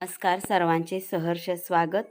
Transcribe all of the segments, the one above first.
नमस्कार सर्वांचे सहर्ष स्वागत.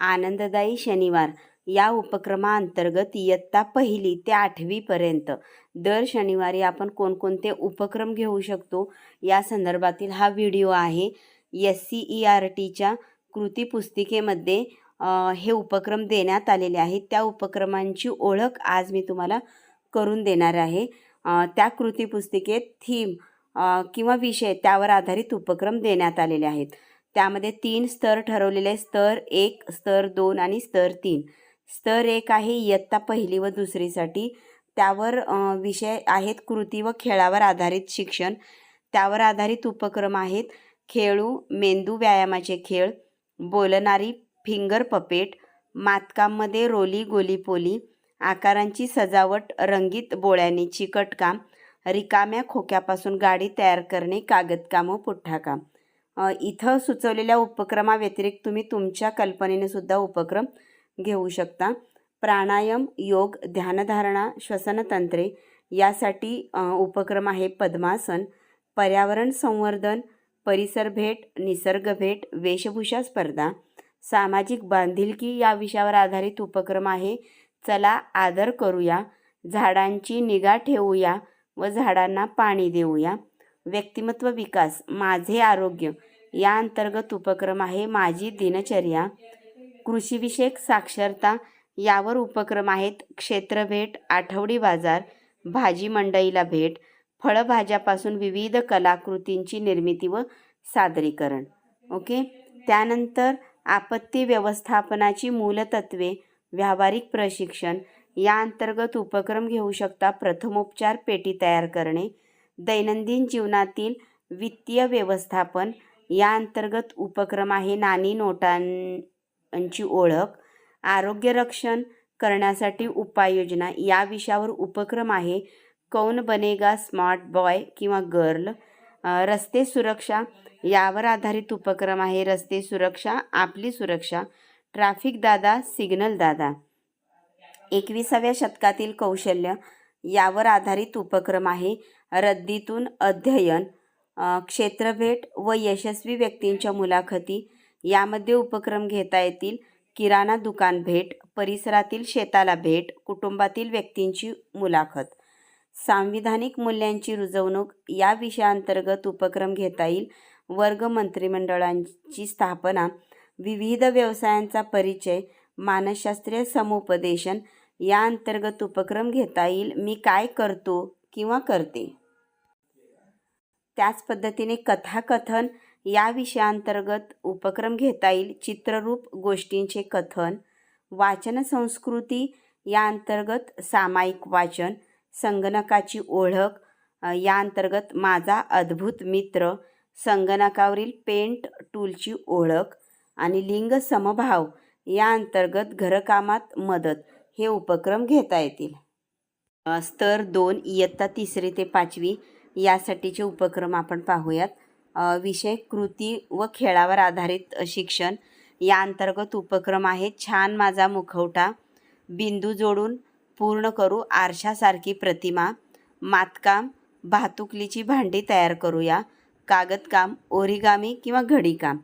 आनंददायी शनिवार. या उपक्रमाअंतर्गत इयत्ता पहिली ते आठवीपर्यंत दर शनिवारी आपण कोणकोणते उपक्रम घेऊ शकतो या संदर्भातील हा व्हिडिओ आहे. एस सी ई आर टीच्या कृती पुस्तिकेमध्ये हे उपक्रम देण्यात आलेले आहेत. त्या उपक्रमांची ओळख आज मी तुम्हाला करून देणार आहे. त्या कृती पुस्तिकेत थीम किंवा विषय त्यावर आधारित उपक्रम देण्यात आलेले आहेत. त्यामध्ये तीन स्तर ठरवलेले स्तर एक स्तर दोन आणि स्तर तीन. स्तर एक आहे इयत्ता पहिली व दुसरीसाठी. त्यावर विषय आहेत कृती व खेळावर आधारित शिक्षण. त्यावर आधारित उपक्रम आहेत. खेळू मेंदू व्यायामाचे खेळ बोलणारी फिंगर पपेट मातकाममध्ये रोली गोली पोली आकारांची सजावट रंगीत बोळ्यांनी चिकटकाम रिकाम्या खोक्यापासून गाडी तयार करणे कागदकाम व पुठ्ठाकाम इथं सुचवलेल्या उपक्रमाव्यतिरिक्त तुम्ही तुमच्या कल्पनेने सुद्धा उपक्रम घेऊ शकता. प्राणायाम योग ध्यानधारणा श्वसनतंत्रे यासाठी उपक्रम आहे पद्मासन पर्यावरण संवर्धन परिसर भेट निसर्ग भेट वेशभूषा स्पर्धा. सामाजिक बांधिलकी या विषयावर आधारित उपक्रम आहे. चला आदर करूया झाडांची निगा ठेवूया व झाडांना पाणी देऊया. व्यक्तिमत्व विकास माझे आरोग्य या अंतर्गत उपक्रम आहे माझी दिनचर्या. कृषीविषयक साक्षरता यावर उपक्रम आहेत. क्षेत्रभेट आठवडी बाजार भाजी मंडईला भेट फळभाज्यापासून विविध कलाकृतींची निर्मिती व सादरीकरण. ओके? त्यानंतर आपत्ती व्यवस्थापनाची मूलतत्वे व्यावहारिक प्रशिक्षण या अंतर्गत उपक्रम घेऊ शकता प्रथमोपचार पेटी तयार करणे दैनंदिन जीवनातील वित्तीय व्यवस्थापन या अंतर्गत उपक्रम आहे. नाणी नोटांची ओळख आरोग्य रक्षण करण्यासाठी उपाययोजना या विषयावर उपक्रम आहे. कौन बनेगा स्मार्ट बॉय किंवा गर्ल? रस्ते सुरक्षा यावर आधारित उपक्रम आहे. रस्ते सुरक्षा आपली सुरक्षा ट्रॅफिक दादा सिग्नल दादा. एकविसाव्या शतकातील कौशल्य यावर आधारित उपक्रम आहे. रद्दीतून अध्ययन क्षेत्रभेट व यशस्वी व्यक्तींच्या मुलाखती. यामध्ये उपक्रम घेता येतील. किराणा दुकान भेट परिसरातील शेताला भेट कुटुंबातील व्यक्तींची मुलाखत. सांविधानिक मूल्यांची रुजवणूक या विषयाअंतर्गत उपक्रम घेता येईल. वर्ग मंत्रिमंडळांची स्थापना विविध व्यवसायांचा परिचय मानसशास्त्रीय समुपदेशन या अंतर्गत उपक्रम घेता येईल. मी काय करतो किंवा करते? त्याच पद्धतीने कथाकथन या विषयाअंतर्गत उपक्रम घेता येईल. चित्ररूप गोष्टींचे कथन वाचन संस्कृती या अंतर्गत सामायिक वाचन संगणकाची ओळख या अंतर्गत माझा अद्भुत मित्र संगणकावरील पेंट टूलची ओळख आणि लिंग समभाव या अंतर्गत घरकामात मदत. हे उपक्रम घेता येतील. स्तर दोन इयत्ता तिसरी ते पाचवी यासाठीचे उपक्रम आपण पाहूयात. विषय कृती व खेळावर आधारित शिक्षण. या अंतर्गत उपक्रम आहे छान माझा मुखवटा. बिंदू जोडून पूर्ण करू. आरशासारखी प्रतिमा. मातकाम. भातुकलीची भांडी तयार करूया. कागदकाम ओरिगामी किंवा घडीकाम.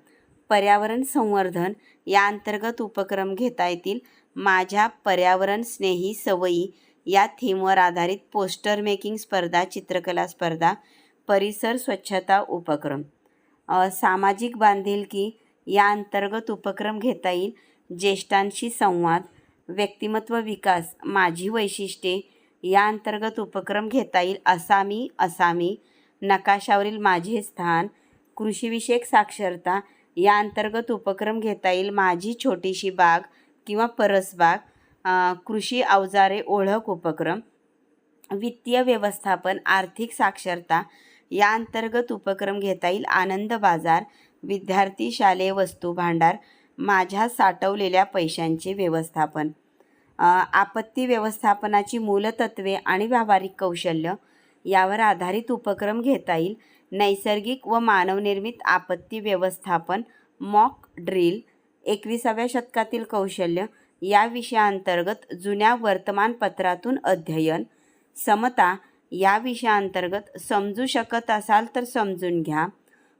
पर्यावरण संवर्धन. या अंतर्गत उपक्रम घेता येतील. माझ्या पर्यावरण स्नेही सवयी या थीमवर आधारित पोस्टर मेकिंग स्पर्धा चित्रकला स्पर्धा परिसर स्वच्छता उपक्रम. सामाजिक बांधिलकी या अंतर्गत उपक्रम घेता येईल. ज्येष्ठांशी संवाद व्यक्तिमत्व विकास माझी वैशिष्ट्ये या अंतर्गत उपक्रम घेता येईल असामी असामी. नकाशावरील माझे स्थान कृषीविषयक साक्षरता या अंतर्गत उपक्रम घेता येईल. माझी छोटीशी बाग किंवा परसबाग कृषी अवजारे ओळख उपक्रम वित्तीय व्यवस्थापन आर्थिक साक्षरता या अंतर्गत उपक्रम घेता येईल. आनंद बाजार विद्यार्थी शालेय वस्तू भांडार माझ्या साठवलेल्या पैशांचे व्यवस्थापन. आपत्ती व्यवस्थापनाची मूलतत्वे आणि व्यावहारिक कौशल्य यावर आधारित उपक्रम घेता येईल. नैसर्गिक व मानवनिर्मित आपत्ती व्यवस्थापन मॉक ड्रिल एकविसाव्या शतकातील कौशल्य या विषयाअंतर्गत जुन्या वर्तमानपत्रातून अध्ययन. समता या विषयाअंतर्गत समजू शकत असाल तर समजून घ्या.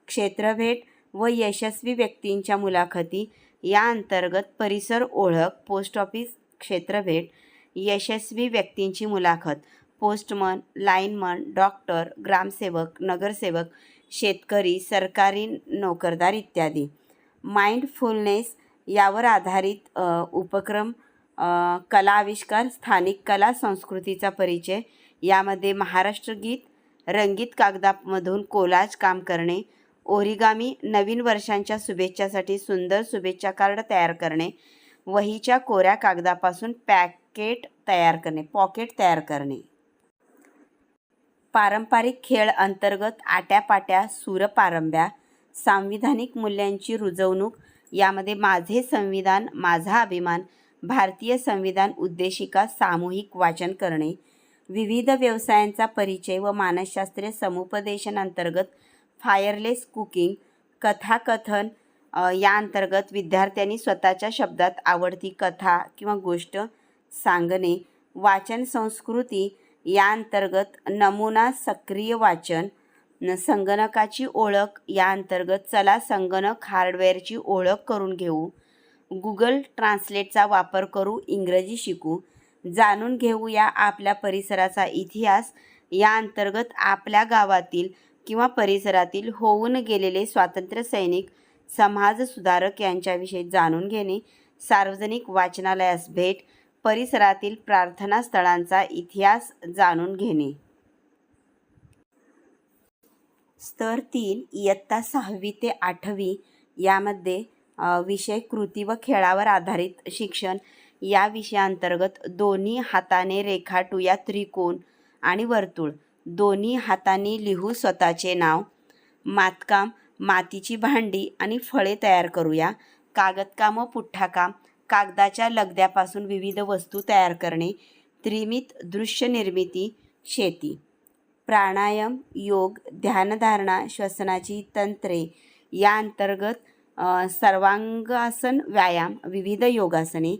क्षेत्रभेट व यशस्वी व्यक्तींच्या मुलाखती या अंतर्गत परिसर ओळख पोस्ट ऑफिस क्षेत्रभेट यशस्वी व्यक्तींची मुलाखत पोस्टमन लाईनमन डॉक्टर ग्रामसेवक नगरसेवक शेतकरी सरकारी नोकरदार इत्यादी. माइंडफुलनेस यावर आधारित उपक्रम कला आविष्कार स्थानिक कला संस्कृतीचा परिचय यामध्ये महाराष्ट्र गीत रंगीत कागदामधून कोलाज काम करणे ओरिगामी नवीन वर्षांच्या शुभेच्छासाठी सुंदर शुभेच्छा कार्ड तयार करणे वहीच्या कोऱ्या कागदापासून पॅकेट तयार करणे पॉकेट तयार करणे. पारंपरिक खेळ अंतर्गत आट्यापाट्या सूरपारंब्या सांविधानिक मूल्यांची रुजवणूक यामध्ये माझे संविधान माझा अभिमान भारतीय संविधान उद्देशिका सामूहिक वाचन करणे विविध व्यवसायांचा परिचय व मानसशास्त्रीय समुपदेशन अंतर्गत फायरलेस कुकिंग कथाकथन या अंतर्गत विद्यार्थ्यांनी स्वतःच्या शब्दात आवडती कथा किंवा गोष्ट सांगणे वाचन संस्कृती या अंतर्गत नमुना सक्रिय वाचन न संगणकाची ओळख या अंतर्गत चला संगणक हार्डवेअरची ओळख करून घेऊ गुगल ट्रान्सलेटचा वापर करू इंग्रजी शिकू जाणून घेऊया आपल्या परिसराचा इतिहास या अंतर्गत आपल्या गावातील किंवा परिसरातील होऊन गेलेले स्वातंत्र्य सैनिक समाजसुधारक यांच्याविषयी जाणून घेणे सार्वजनिक वाचनालयास भेट परिसरातील प्रार्थना स्थळांचा इतिहास जाणून घेणे. स्तर तीन इयत्ता सहावी ते आठवी यामध्ये विषय कृती व खेळावर आधारित शिक्षण या विषयाअंतर्गत दोन्ही हाताने रेखाटू या त्रिकोण आणि वर्तुळ. दोन्ही हाताने लिहू स्वतःचे नाव मातकाम मातीची भांडी आणि फळे तयार करूया. कागदकाम व पुठ्ठाकाम कागदाच्या लगद्यापासून विविध वस्तू तयार करणे त्रिमित दृश्य निर्मिती शेती. प्राणायाम योग ध्यानधारणा श्वसनाची तंत्रे या अंतर्गत सर्वांगासन व्यायाम विविध योगासने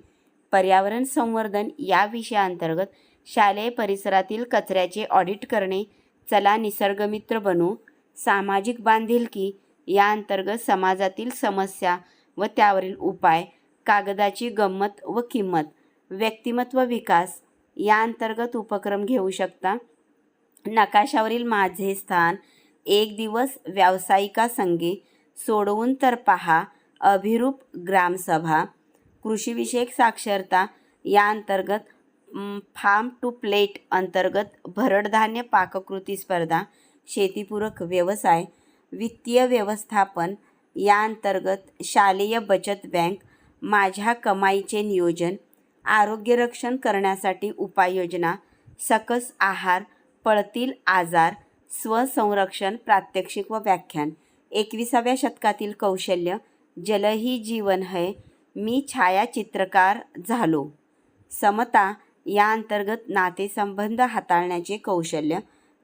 पर्यावरण संवर्धन या विषयाअंतर्गत शालेय परिसरातील कचऱ्याचे ऑडिट करणे चला निसर्गमित्र बनू सामाजिक बांधिलकी या अंतर्गत समाजातील समस्या व त्यावरील उपाय कागदाची गंमत व किंमत व्यक्तिमत्व विकास या अंतर्गत उपक्रम घेऊ शकता. नकाशावरील माझे स्थान एक दिवस व्यावसायिका संघे सोडवून तर पहा अभिरूप ग्रामसभा कृषीविषयक साक्षरता या अंतर्गत फार्म टू प्लेट अंतर्गत भरडधान्य पाककृती स्पर्धा शेतीपूरक व्यवसाय वित्तीय व्यवस्थापन या अंतर्गत शालेय बचत बँक माझ्या कमाईचे नियोजन आरोग्यरक्षण करण्यासाठी उपाययोजना सकस आहार पळतील आजार स्वसंरक्षण प्रात्यक्षिक व व्याख्यान. एकविसाव्या शतकातील कौशल्य जलही जीवन है मी छायाचित्रकार झालो. समता या अंतर्गत नातेसंबंध हाताळण्याचे कौशल्य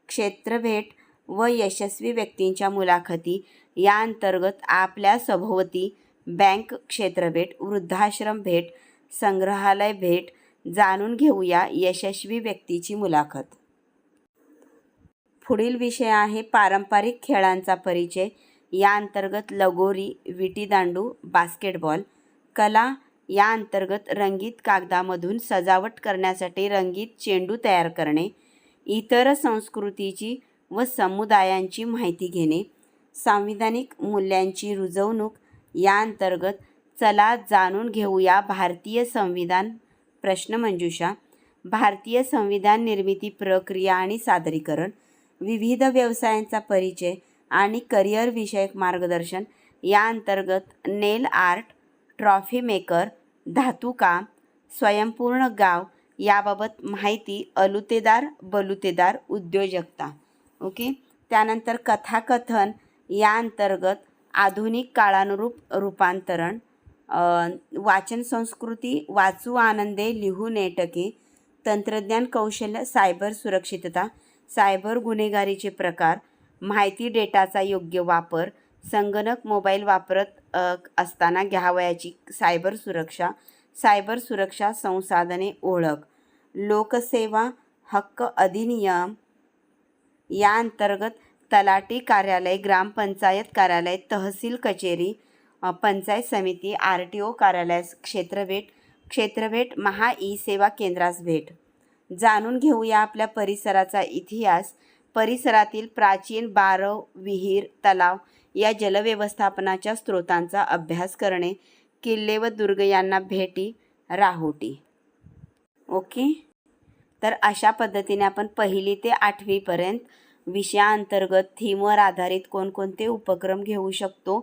क्षेत्रभेट व यशस्वी व्यक्तींच्या मुलाखती या अंतर्गत आपल्या सभोवती बँक क्षेत्रभेट वृद्धाश्रम भेट संग्रहालय भेट जाणून घेऊया यशस्वी व्यक्तीची मुलाखत. पुढील विषय आहे पारंपरिक खेळांचा परिचय. या अंतर्गत लगोरी विटीदांडू बास्केटबॉल कला या अंतर्गत रंगीत कागदामधून सजावट करण्यासाठी रंगीत चेंडू तयार करणे इतर संस्कृतीची व समुदायांची माहिती घेणे सांविधानिक मूल्यांची रुजवणूक या अंतर्गत चला जाणून घेऊया भारतीय संविधान प्रश्नमंजुषा भारतीय संविधान निर्मिती प्रक्रिया आणि सादरीकरण विविध व्यवसायांचा परिचय आणि करिअर विषयक मार्गदर्शन या अंतर्गत नेल आर्ट ट्रॉफी मेकर धातुकाम स्वयंपूर्ण गाव याबाबत माहिती अलुतेदार बलुतेदार उद्योजकता. ओके? त्यानंतर कथाकथन या अंतर्गत आधुनिक काळानुरूप रूपांतरण वाचन संस्कृती वाचू आनंदे लिहू नेटके तंत्रज्ञान कौशल्य सायबर सुरक्षितता सायबर गुन्हेगारीचे प्रकार माहिती डेटाचा योग्य वापर संगणक मोबाईल वापरत असताना घ्यावयाची सायबर सुरक्षा सायबर सुरक्षा संसाधने ओळख लोकसेवा हक्क अधिनियम या अंतर्गत तलाटी कार्यालय ग्रामपंचायत कार्यालय तहसील कचेरी पंचायत समिती आर टी ओ कार्यालयास क्षेत्रभेट क्षेत्रभेट महा ई सेवा केंद्रास भेट. जाणून घेऊया आपल्या परिसराचा इतिहास. परिसरातील प्राचीन बारव विहीर तलाव या जलव्यवस्थापनाच्या स्रोतांचा अभ्यास करणे किल्ले व दुर्ग यांना भेटी राहोटी. ओके? तर अशा पद्धतीने आपण पहिली ते आठवीपर्यंत विषयाअंतर्गत थीमवर आधारित कोणकोणते उपक्रम घेऊ शकतो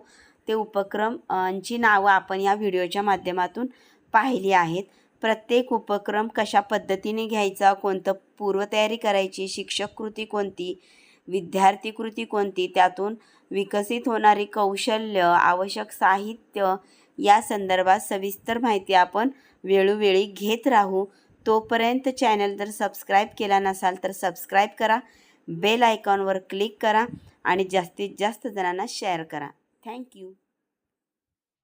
ते उपक्रमांची नावं आपण या व्हिडिओच्या माध्यमातून पाहिली आहेत. प्रत्येक उपक्रम कशा पद्धतीने घ्यायचा कोणतं पूर्वतयारी करायची शिक्षक कृती कोणती विद्यार्थी कृती कोणती त्यातून विकसित होणारी कौशल्य आवश्यक साहित्य या संदर्भात सविस्तर माहिती आपण वेळोवेळी घेत राहू. तोपर्यंत चॅनल जर सबस्क्राईब केला नसाल तर सबस्क्राईब करा. बेल आयकॉनवर क्लिक करा आणि जास्तीत जास्त जणांना शेअर करा. थँक्यू